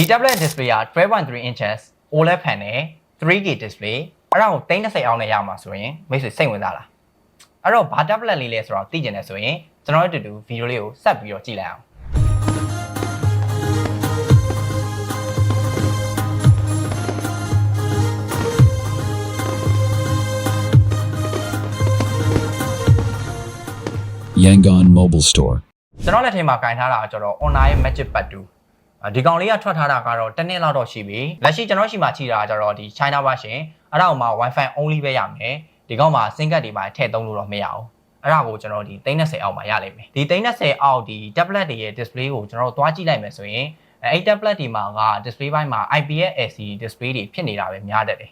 ဒီ tablet display က12.3 inches OLED panel 3K display အဲ့ဒါကို30အောင်နဲ့ရမှာဆိုရင်မိတ်ဆွေစိတ်ဝင်စားလားအဲ့တော့ဘာ tablet လေးလဲဆိုတော့သိကျင်တယ်ဆိုရင်ကျွန်တော်တို့အတူတူဗီဒီယိုလေးကိုဆက်ပြီးတော့ကြည့်လိုက်အောင် Yangon Mobile Store. ကျွန်တော်လက်ထဲမှာကင်ထားတာကကျတော့ online magic pad 2အာ ဒီကောင်လေးကထွက်ထားတာကတော့တစ်နှစ်လောက်တော့ရှိပြီလက်ရှိကျွန်တော်ရှိမှချိတာကကျတော့ဒီ China version အဲ့ဒါကိုမှ Wi-Fi only ပဲရမယ်ဒီကောင်မှာ SIM card တွေပါထည့်သုံးလို့တော့မရအောင်အဲ့ဒါကိုကျွန်တော်ဒီ30အောက်မှာရလိမ့်မယ်ဒီ30အောက်ဒီ tablet တွေရဲ့ display ကိုကျွန်တော်တို့သွားကြည့်လိုက်မယ်ဆိုရင်အဲ့ tablet တွေမှာက display ဘိုင်းမှာ IPS LCD display တွေဖြစ်နေတာပဲများတတ်တယ်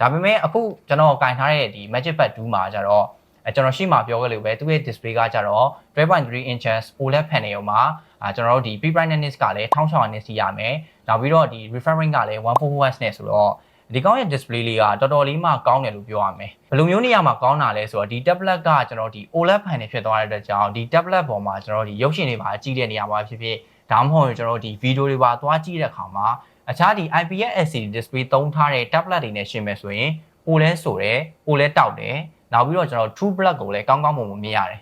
ဒါပေမဲ့အခုကျွန်တော်ကင်ထားတဲ့ဒီ magic pad 2မှာကျတော့ အဲကျွန်တော်ရှေ့မှာပြောခဲ့လို့ပဲသူ့ရဲ့ display ကကြတော့12.3 inches OLED panel ရောမှာအာကျွန်တော်တို့ဒီ P brightness ကလည်း1600 nits ရမယ်နောက်ပြီးတော့ဒီ refreshing ကလည်း 144Hz နဲ့ဆိုတော့ဒီကောင်းရဲ့ display လေးကတော်တော်လေးမှကောင်းတယ်လို့ပြောရမယ်ဘယ်လိုမျိုးနေရာမှာကောင်းတာလဲဆိုတော့ဒီ tablet ကကျွန်တော်ဒီ OLED panel ဖြစ်သွားတဲ့အတွက်ကြောင့်ဒီ tablet ပေါ်မှာကျွန်တော်ဒီရုပ်ရှင်တွေပါကြည့်တဲ့နေရာမှာဖြစ်ဖြစ်ဒါမှမဟုတ်ကျွန်တော်ဒီ video တွေပါသွားကြည့်တဲ့အခါမှာအခြားဒီ IPS LCD display သုံးထားတဲ့ tablet တွေနဲ့ရှင်းမယ်ဆိုရင်ပိုလဲဆိုတယ်ပိုလဲတောက်တယ် နောက်ပြီးတော့ကျွန်တော် True Black ကိုလည်းကောင်းကောင်းမွန်မွန်မြင်ရတယ်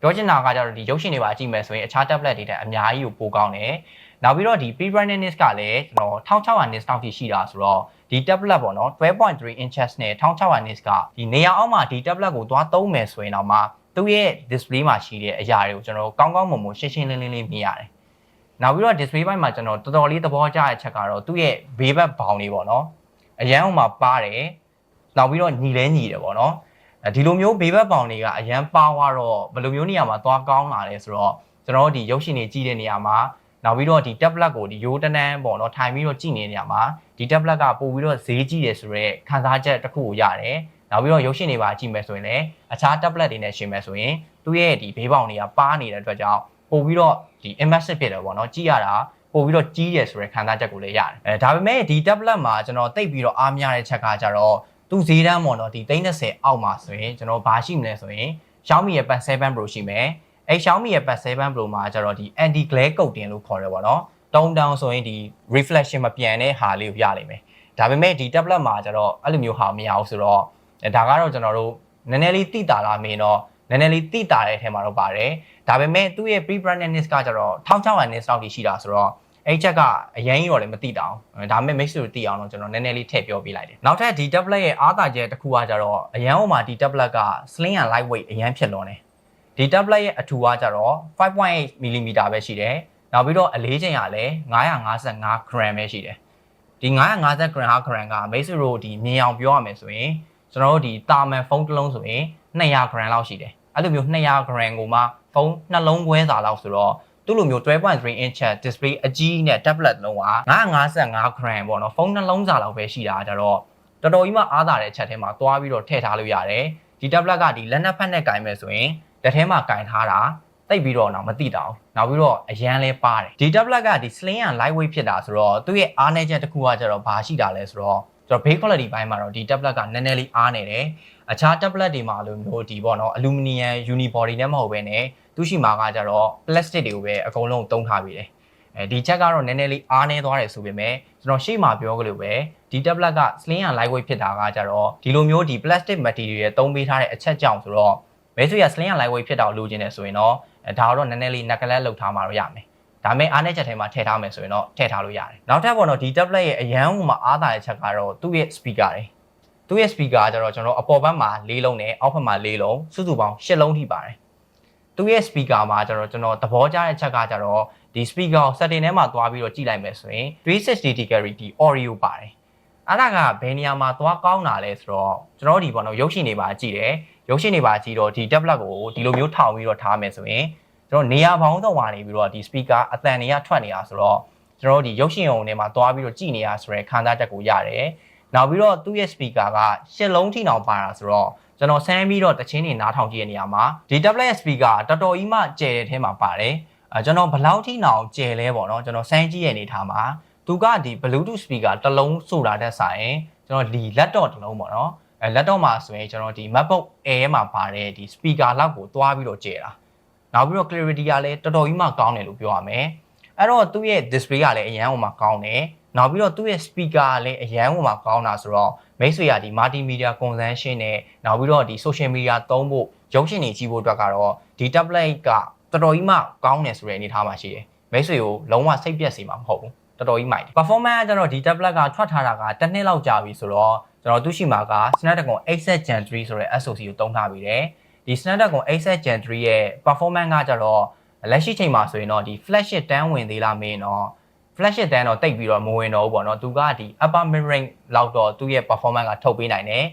ပြောချင်တာကကြတော့ဒီရုပ်ရှင်တွေပါကြည့်မယ်ဆိုရင်အခြား tablet တွေတဲ့အများကြီးကိုပိုကောင်းတယ်နောက်ပြီးတော့ဒီ P brightness ကလည်းကျွန်တော်1600 nits တောက်ထိရှိတာဆိုတော့ဒီ tablet ပေါ့နော်12.3 inches နဲ့1600 nits ကဒီနေရာအောက်မှာဒီ tablet ကိုသွားသုံးမယ်ဆိုရင်တော့မှသူ့ရဲ့ display မှာရှိတဲ့အရာတွေကိုကျွန်တော်ကောင်းကောင်းမွန်မွန်ရှင်းရှင်းလင်းလင်းလေးမြင်ရတယ်နောက်ပြီးတော့ display ဘက်မှာကျွန်တော်တော်တော်လေးသဘောကျတဲ့အချက်ကတော့သူ့ရဲ့ဘေးဘက်ဘောင်လေးပေါ့နော်အရန်အောင်မှာပါတယ်နောက်ပြီးတော့ညီလဲညီတယ်ပေါ့နော်အဲ ဒီလိုမျိုးဘေးဘက်ဘောင်တွေကအရန်ပါသွားတော့ဘယ်လိုမျိုးနေရာမှာသွားကောင်းလာလဲဆိုတော့ကျွန်တော်တို့ဒီရုပ်ရှင်တွေကြည့်တဲ့နေရာမှာနောက်ပြီးတော့ဒီ tablet ကိုဒီရိုးတနန်းပေါ့နော်ထိုင်ပြီးတော့ကြည့်နေတဲ့နေရာမှာဒီ tablet ကပို့ပြီးတော့ဈေးကြီးတယ်ဆိုတော့ခံစားချက်တစ်ခုကိုရတယ်နောက်ပြီးတော့ရုပ်ရှင်တွေပါကြည့်မယ်ဆိုရင်လည်းအခြား tablet တွေနဲ့ရှင်မယ်ဆိုရင်သူ့ရဲ့ဒီဘေးဘောင်တွေကပါနေတဲ့အတွက်ကြောင့်ပို့ပြီးတော့ဒီ immersive ဖြစ်တယ်ပေါ့နော်ကြည့်ရတာပို့ပြီးတော့ကြီးရယ်ဆိုတဲ့ခံစားချက်ကိုလည်းရတယ်အဲဒါပေမဲ့ဒီ tablet မှာကျွန်တော်တိတ်ပြီးတော့အားမရတဲ့ချက်ကကြတော့ သူဈေးတန်းပေါ့နော်ဒီ30အောက်မှာဆိုရင်ကျွန်တော်ဘာရှိမလဲဆိုရင် Xiaomi ရဲ့ Pad 7 Pro ရှိမယ်အဲ Xiaomi ရဲ့ Pad 7 Pro မှာကျတော့ဒီ anti glare coating လို့ခေါ်တယ်ပေါ့နော်တုံးတောင်ဆိုရင်ဒီ reflection မပြန်တဲ့ဟာလေးကိုရလိမ့်မယ်ဒါပေမဲ့ဒီ tablet မှာကျတော့အဲ့လိုမျိုးဟာမရဘူးဆိုတော့အဲဒါကတော့ကျွန်တော်တို့နည်းနည်းလေးတိတာလာမင်းတော့နည်းနည်းလေးတိတာတဲ့အထဲမှာတော့ပါတယ်ဒါပေမဲ့သူ့ရဲ့ pre brightness ကကျတော့1600 nits လောက်ထိရှိတာဆိုတော့ အဲ့ချက်ကအရင်ကြီးတော့လည်းမသိတာအောင်ဒါပေမဲ့ mix လို့သိအောင်တော့ကျွန်တော်နည်းနည်းလေးထည့်ပြောပြလိုက်တယ်နောက်ထပ်ဒီ tablet ရဲ့အားသာချက်တစ်ခုကကျတော့အရန်ဟိုမှာဒီ tablet က slim and lightweight အရန်ဖြစ်လွန်တယ်ဒီ tablet ရဲ့အထူကကျတော့5.8 mm ပဲရှိတယ်နောက်ပြီးတော့အလေးချိန်ကလည်း955 gram ပဲရှိတယ်ဒီ950 gram ဟာ gram က mix လို့ဒီမြင်အောင်ပြောရမယ်ဆိုရင်ကျွန်တော်တို့ဒီတာမန်ဖုန်းတစ်လုံးဆိုရင်200 gram လောက်ရှိတယ်အဲ့လိုမျိုး200 gram ကိုမှဖုန်းနှလုံးခွဲစာလောက်ဆိုတော့ သူ့လိုမျိုး12.3 inch display အကြီးနဲ့ tablet လုံးက955 gram ပေါ့နော်ဖုန်းနှလုံးစာလောက်ပဲရှိတာကြတော့တော်တော်ကြီးမှအားသာတဲ့အချက်ထဲမှာတွားပြီးတော့ထည့်ထားလို့ရတယ်ဒီ tablet ကဒီလက်နက်ဖက်နဲ့ကင်မယ်ဆိုရင်လက်ထဲမှာကင်ထားတာတိတ်ပြီးတော့တော့မသိတာအောင်နောက်ပြီးတော့အရန်လဲပါတယ်ဒီ tablet ကဒီ slim and lightweight ဖြစ်တာဆိုတော့သူ့ရဲ့အားနည်းချက်တစ်ခုကကျတော့ဘာရှိတာလဲဆိုတော့ကျွန်တော် base quality ဘိုင်းမှာတော့ဒီ tablet ကနည်းနည်းလေးအားနေတယ်အခြား tablet တွေမှာလိုမျိုးဒီပေါ့နော် aluminum unibody နဲ့မဟုတ်ဘဲနဲ့ သူရှိမှာကကြတော့ plastic တွေကိုပဲအကုန်လုံးသုံးထားပြီးတယ်အဲဒီချက်ကတော့နည်းနည်းလေးအားနေသွားတယ်ဆိုပေမဲ့ကျွန်တော်ရှေ့မှာပြောကြလို့ပဲဒီ tablet က slim and lightweight ဖြစ်တာကကြတော့ဒီလိုမျိုးဒီ plastic material သုံးပေးထားတဲ့အချက်ကြောင့်ဆိုတော့မဲဆွေရ slim and lightweight ဖြစ်တာကိုလိုချင်တယ်ဆိုရင်တော့အဲဒါတော့နည်းနည်းလေး knuckle လောက်ထားမှာတော့ရမယ်ဒါမဲ့အားနဲ့ချက်ထဲမှာထည့်ထားမယ်ဆိုရင်တော့ထည့်ထားလို့ရတယ်နောက်ထပ်ပေါ့နော်ဒီ tablet ရဲ့အရန်ဟိုမှာအားသာတဲ့ချက်ကတော့သူ့ရဲ့ speaker တွေသူ့ရဲ့ speaker ကကျတော့ကျွန်တော်အပေါ်ဘက်မှာ၄လုံးနဲ့အောက်ဘက်မှာ၄လုံးစုစုပေါင်း၈လုံးထိပါတယ် သူ့ရဲ့ speaker မှာကျတော့ကျွန်တော်သဘောကျတဲ့ချက်ကကျတော့ဒီ speaker ကို setting ထဲမှာသွားပြီးတော့ကြည့်လိုက်မယ်ဆိုရင်360 degree ဒီ audio ပါတယ်အဲ့ဒါကဘယ်နေရာမှာသွားကောင်းတာလဲဆိုတော့ကျွန်တော်ဒီပေါ့နော်ရုပ်ရှင်တွေပါကြည့်တယ်ရုပ်ရှင်တွေပါကြည့်တော့ဒီ tablet ကိုဒီလိုမျိုးထောင်ပြီးတော့ထားမယ်ဆိုရင်ကျွန်တော်နေရာပေါင်းတော့ကနေပြီးတော့ဒီ speaker အတန်တွေကထွက်နေတာဆိုတော့ကျွန်တော်ဒီရုပ်ရှင်ုံထဲမှာသွားပြီးတော့ကြည့်နေရဆိုရဲခံစားချက်ကိုရတယ်နောက်ပြီးတော့သူ့ရဲ့ speaker ကရှစ်လုံးထိတောင်ပါတာဆိုတော့ ကျွန်တော်ဆန်းပြီးတော့တချင်းနေနားထောင်ကြည့်ရနေရမှာဒီ tablet ရဲ့ speaker တော်တော်ကြီးမှကျယ်တဲ့ထဲမှာပါတယ်အဲကျွန်တော်ဘယ်လောက်ထိနောင်ကျယ်လဲပေါ့နော်ကျွန်တော်ဆန်းကြည့်ရနေထားမှာသူကဒီ bluetooth speaker တစ်လုံးဆိုတာတက်ဆိုင်ကျွန်တော်ဒီ laptop တစ်လုံးပေါ့နော်အဲ laptop မှာဆိုရင်ကျွန်တော်ဒီ MacBook Air မှာပါတဲ့ဒီ speaker လောက်ကိုတွားပြီးတော့ကျယ်တာနောက်ပြီးတော့ clarity ကလည်းတော်တော်ကြီးမှကောင်းတယ်လို့ပြောရမယ်အဲ့တော့သူ့ရဲ့ display ကလည်းအရန်ဟိုမှာကောင်းတယ်နောက်ပြီးတော့သူ့ရဲ့ speaker ကလည်းအရန်ဟိုမှာကောင်းတာဆိုတော့ မိတ်ဆွေကဒီ multimedia consumption နဲ့နောက်ပြီးတော့ဒီ social media သုံးဖို့ရုပ်ရှင်တွေကြည့်ဖို့အတွက်ကတော့ဒီ tablet ကတော်တော်ကြီးမှကောင်းတယ်ဆိုတဲ့အနေအထားမှာရှိတယ်မိတ်ဆွေကိုလုံးဝစိတ်ပြက်စေမှာမဟုတ်ဘူးတော်တော်ကြီးမိုက်တယ် performance ကကျတော့ဒီ tablet ကထွက်ထားတာကတစ်နှစ်လောက်ကြာပြီဆိုတော့ကျွန်တော်သူရှိမှာက Snapdragon 8 Gen 3ဆိုတဲ့ SoC ကိုသုံးထားပြီးတယ်ဒီ Snapdragon 8 Gen 3ရဲ့ performance ကကျတော့လက်ရှိချိန်မှာဆိုရင်တော့ဒီ flagship တန်းဝင်သေးလားမင်းတော့ flagship တန်းတော့တိတ်ပြီးတော့မဝင်တော့ဘူးပေါ့နော်သူကဒီ upper mid range လောက်တော့သူ့ရဲ့ performance ကထုတ်ပေးနိုင်တယ်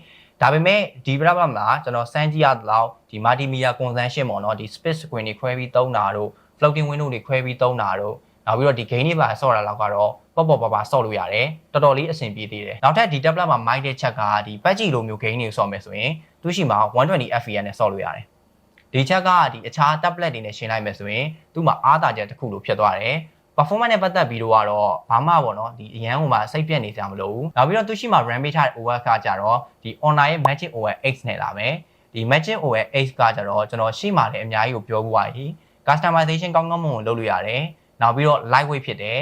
ဒါပေမဲ့ဒီ browser မှာကျွန်တော်စမ်းကြည့်ရတော့ဒီ multimedia consumption ပေါ့နော်ဒီ split screen တွေခွဲပြီးသုံးတာတို့ floating window တွေခွဲပြီးသုံးတာတို့နောက်ပြီးတော့ဒီ game တွေပါဆော့တာလောက်ကတော့ပေါ့ပေါ့ပါပါဆော့လို့ရတယ်တော်တော်လေးအဆင်ပြေသေးတယ်နောက်ထပ်ဒီ tablet မှာ mic တဲ့ချက်ကဒီ patch လိုမျိုး game တွေဆော့မယ်ဆိုရင်သူရှိမှာ120 fps နဲ့ဆော့လို့ရတယ်ဒီချက်ကဒီအခြား tablet တွေနဲ့ရှင်းလိုက်မယ်ဆိုရင်သူ့မှာအားသာချက်တစ်ခုလိုဖြစ်သွားတယ် performance နဲ့ပတ်သက်ပြီးတော့ကတော့ဘာမှပေါ့နော်ဒီအရန်ဟိုမှာစိတ်ပြက်နေကြမလို့ဘူးနောက်ပြီးတော့သူရှိမှာ RAM ပေးထားတဲ့ OS ကကြတော့ဒီ online ရဲ့ Magic OS X နဲ့လာမယ်ဒီ Magic OS X ကကြတော့ကျွန်တော်ရှေ့မှာလည်းအများကြီးကိုပြောပြပါပြီ customization ကောင်းကောင်းမွန်မွန်လုပ်လို့ရတယ်နောက်ပြီးတော့ lightweight ဖြစ်တယ်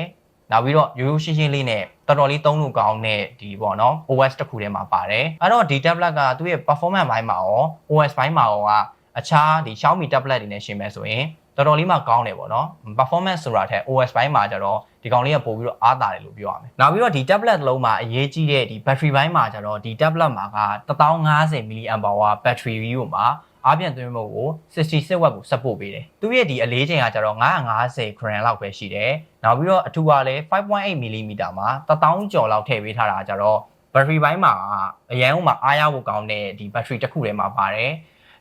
နောက်ပြီးတော့ရိုးရိုးရှင်းရှင်းလေးနဲ့တော်တော်လေးသုံးလို့ကောင်းတဲ့ဒီပေါ့နော် OS တစ်ခုထဲမှာပါတယ်အဲ့တော့ဒီ tablet ကသူ့ရဲ့ performance ဘိုင်းမှာရော OS ဘိုင်းမှာရောကအခြားဒီ Xiaomi tablet တွေနဲ့ရှင်မယ်ဆိုရင် တော်တော်လေးမှကောင်းတယ်ပေါ့နော် performance ဆိုတာထက် OS ဘိုင်းမှာကျတော့ဒီကောင်လေးကပို့ပြီးတော့အားသာတယ်လို့ပြောရမယ်နောက်ပြီးတော့ဒီ tablet တစ်လုံးမှာအရေးကြီးတဲ့ဒီ battery ဘိုင်းမှာကျတော့ဒီ tablet မှာက1050 mAh battery ကိုမှာအားပြန်သွင်းမှုကို66 watt ကို support ပေးတယ်သူရဲ့ဒီအလေးချိန်ကကျတော့950 gram လောက်ပဲရှိတယ်နောက်ပြီးတော့အထူကလည်း5.8 mm မှာ1000ကျော်လောက်ထည့်ပေးထားတာကျတော့ battery ဘိုင်းမှာအရန်ဟိုမှာအားရဖို့ကောင်းတဲ့ဒီ battery တစ်ခုထဲမှာပါတယ်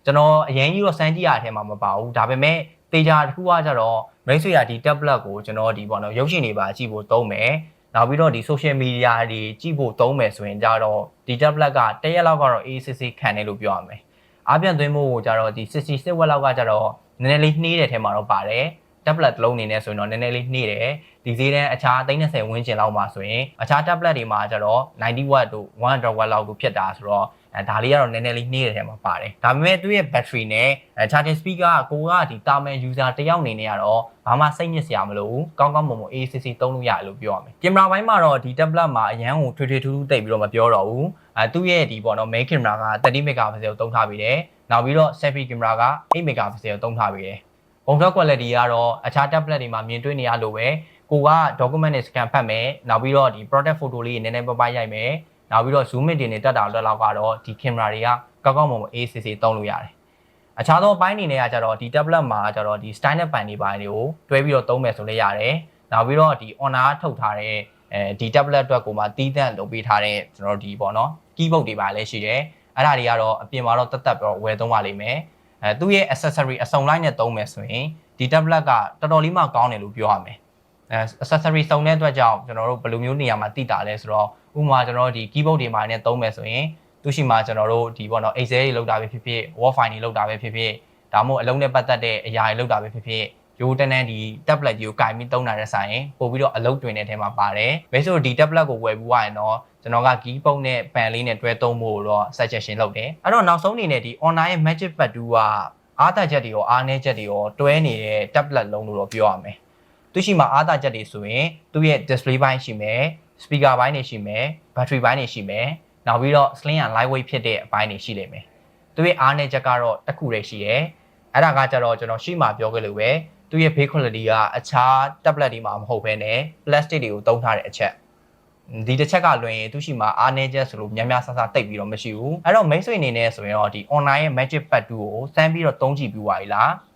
ကျွန်တော်အရင်ကြီးတော့စမ်းကြည့်ရတဲ့အထဲမှာမပါဘူးဒါပေမဲ့ တေချာတစ်ခုကကြတော့မိတ်ဆွေရဒီ tablet ကိုကျွန်တော်ဒီပေါ့နော်ရုပ်ရှင်တွေပါကြည့်ဖို့သုံးမယ်နောက်ပြီးတော့ဒီ social media တွေကြည့်ဖို့သုံးမယ်ဆိုရင်ကြတော့ဒီ tablet ကတရက်လောက်ကတော့ ACC ခံတယ်လို့ပြောရမယ်အားပြန်သွင်းမှုကိုကြတော့ဒီ66 watt လောက်ကကြတော့နည်းနည်းလေးနှီးတဲ့ထဲမှာတော့ပါတယ် tablet တစ်လုံးအနေနဲ့ဆိုရင်တော့နည်းနည်းလေးနှီးတယ်ဒီဈေးတန်းအခြား30ဝန်းကျင်လောက်မှာဆိုရင်အခြား tablet တွေမှာကျတော့90 watt တို့100 watt လောက်တို့ဖြစ်တာဆိုတော့ အဲဒါလေးကတော့နည်းနည်းလေးနှေးတဲ့ထဲမှာပါတယ်ဒါပေမဲ့သူ့ရဲ့ battery နဲ့အဲ charging speaker ကကိုကဒီတာမန် user တယောက်အနေနဲ့ကတော့ဘာမှစိတ်ညစ်စရာမလိုဘူးကောင်းကောင်းမွန်မွန် ACC သုံးလို့ရတယ်လို့ပြောရမယ်ကင်မရာဘိုင်းမှာတော့ဒီ tablet မှာအရန်ကိုထွေထွေထူးထူးတိတ်ပြီးတော့မပြောတော့ဘူးအဲသူ့ရဲ့ဒီပေါ့နော် main camera က30 megapixel ကိုသုံးထားပြီးတယ်နောက်ပြီးတော့ selfie camera က8 megapixel ကိုသုံးထားပြီးတယ်ပုံထွက် quality ကတော့အခြား tablet တွေမှာမြင်တွေ့နေရလို့ပဲကိုက document နဲ့ scan ဖတ်မယ်နောက်ပြီးတော့ဒီ product photo လေးနည်းနည်းပပရိုက်မယ် နောက်ပြီးတော့ zoom in တွေနဲ့တက်တာလွတ်လောက်ကတော့ဒီ camera တွေကကောက်ကောက်မွန်မွန် ACC သုံးလို့ရတယ်အခြားသောအပိုင်းအနေနဲ့ကကြတော့ဒီ tablet မှာကြတော့ဒီ style နဲ့ပန်နေပိုင်းတွေကိုတွဲပြီးတော့သုံးမယ်ဆိုလည်းရတယ်နောက်ပြီးတော့ဒီ honor ထုတ်ထားတဲ့အဲဒီ tablet အတွက်ကိုမှတီးသန့်လုပ်ပေးထားတဲ့ကျွန်တော်တို့ဒီပေါ့နော် keyboard တွေပါလည်းရှိတယ်အဲ့ဒါတွေကတော့အပြင်မှာတော့တက်တက်ပြီးတော့ဝယ်သုံးပါလိမ့်မယ်အဲသူ့ရဲ့ accessory အစုံလိုက်နဲ့သုံးမယ်ဆိုရင်ဒီ tablet ကတော်တော်လေးမှကောင်းတယ်လို့ပြောရမယ် အဲ accessory စုံတဲ့အတွက်ကြောင့်ကျွန်တော်တို့ဘယ်လိုမျိုးနေရာမှာတိတာလဲဆိုတော့ဥပမာကျွန်တော်တို့ဒီ keyboard တွေမှာနဲ့သုံးမယ်ဆိုရင်သူရှိမှာကျွန်တော်တို့ဒီပေါ့နော် Excel တွေလောက်တာပဲဖြစ်ဖြစ် Word file တွေလောက်တာပဲဖြစ်ဖြစ်ဒါမှမဟုတ်အလုံးနဲ့ပတ်သက်တဲ့အရာတွေလောက်တာပဲဖြစ်ဖြစ်ရိုးတန်းတန်းဒီ tablet ကြီးကိုကင်ပြီးသုံးတာတဲ့ဆိုင်ရင်ပို့ပြီးတော့အလုပ်တွင်တဲ့ထဲမှာပါတယ်။ဘယ်ဆိုဒီ tablet ကိုဝယ်ပြီးွားရင်တော့ကျွန်တော်က keyboard နဲ့ pen လေးနဲ့တွဲသုံးဖို့တော့ suggestion လုပ်တယ်။အဲ့တော့နောက်ဆုံးအနေနဲ့ဒီ online ရဲ့ Magic Pad 2ကအားသာချက်တွေရောအားနည်းချက်တွေရောတွဲနေတဲ့ tablet လုံးလို့တော့ပြောရမယ်။ သူရှိမှာအားသာချက်တွေဆိုရင်သူ့ရဲ့ display ဘိုင်းရှိမယ် speaker ဘိုင်းတွေရှိမယ် battery ဘိုင်းတွေရှိမယ်နောက်ပြီးတော့ slim and lightweight ဖြစ်တဲ့အပိုင်းတွေရှိလိမ့်မယ်။သူရဲ့အားနည်းချက်ကတော့တစ်ခုတည်းရှိရဲ။အဲ့ဒါကကြတော့ကျွန်တော်ရှိမှပြောခဲ့လို့ပဲသူရဲ့ build quality ကအခြား tablet တွေမှာမဟုတ်ဘဲနဲ့ plastic တွေကိုသုံးထားတဲ့အချက်။ဒီတစ်ချက်ကလွင်ရင်သူရှိမှာအားနည်းချက်ဆိုလို့များများဆဆတိတ်ပြီးတော့မရှိဘူး။အဲ့တော့မိတ်ဆွေအနေနဲ့ဆိုရင်တော့ဒီ online ရဲ့ Magic Pad 2ကိုစမ်းပြီးတော့သုံးကြည့်ပြီးွားပြီလား။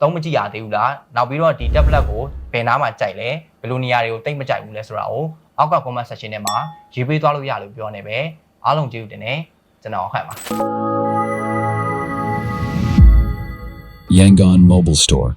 သုံးမကြည့်ရသေးဘူးလား။နောက်ပြီးတော့ဒီ tablet ကိုဘယ်နားမှာကြိုက်လဲ။ဘယ်လိုနေရာတွေကိုတိတ်မကြိုက်ဘူးလဲဆိုတာကိုအောက်က comment section ထဲမှာရေးပေးသွားလို့ရလို့ပြောနေပဲ။အားလုံးကျေးဇူးတင်တယ်ကျွန်တော်ဟဲ့ပါ Yangon Mobile Store.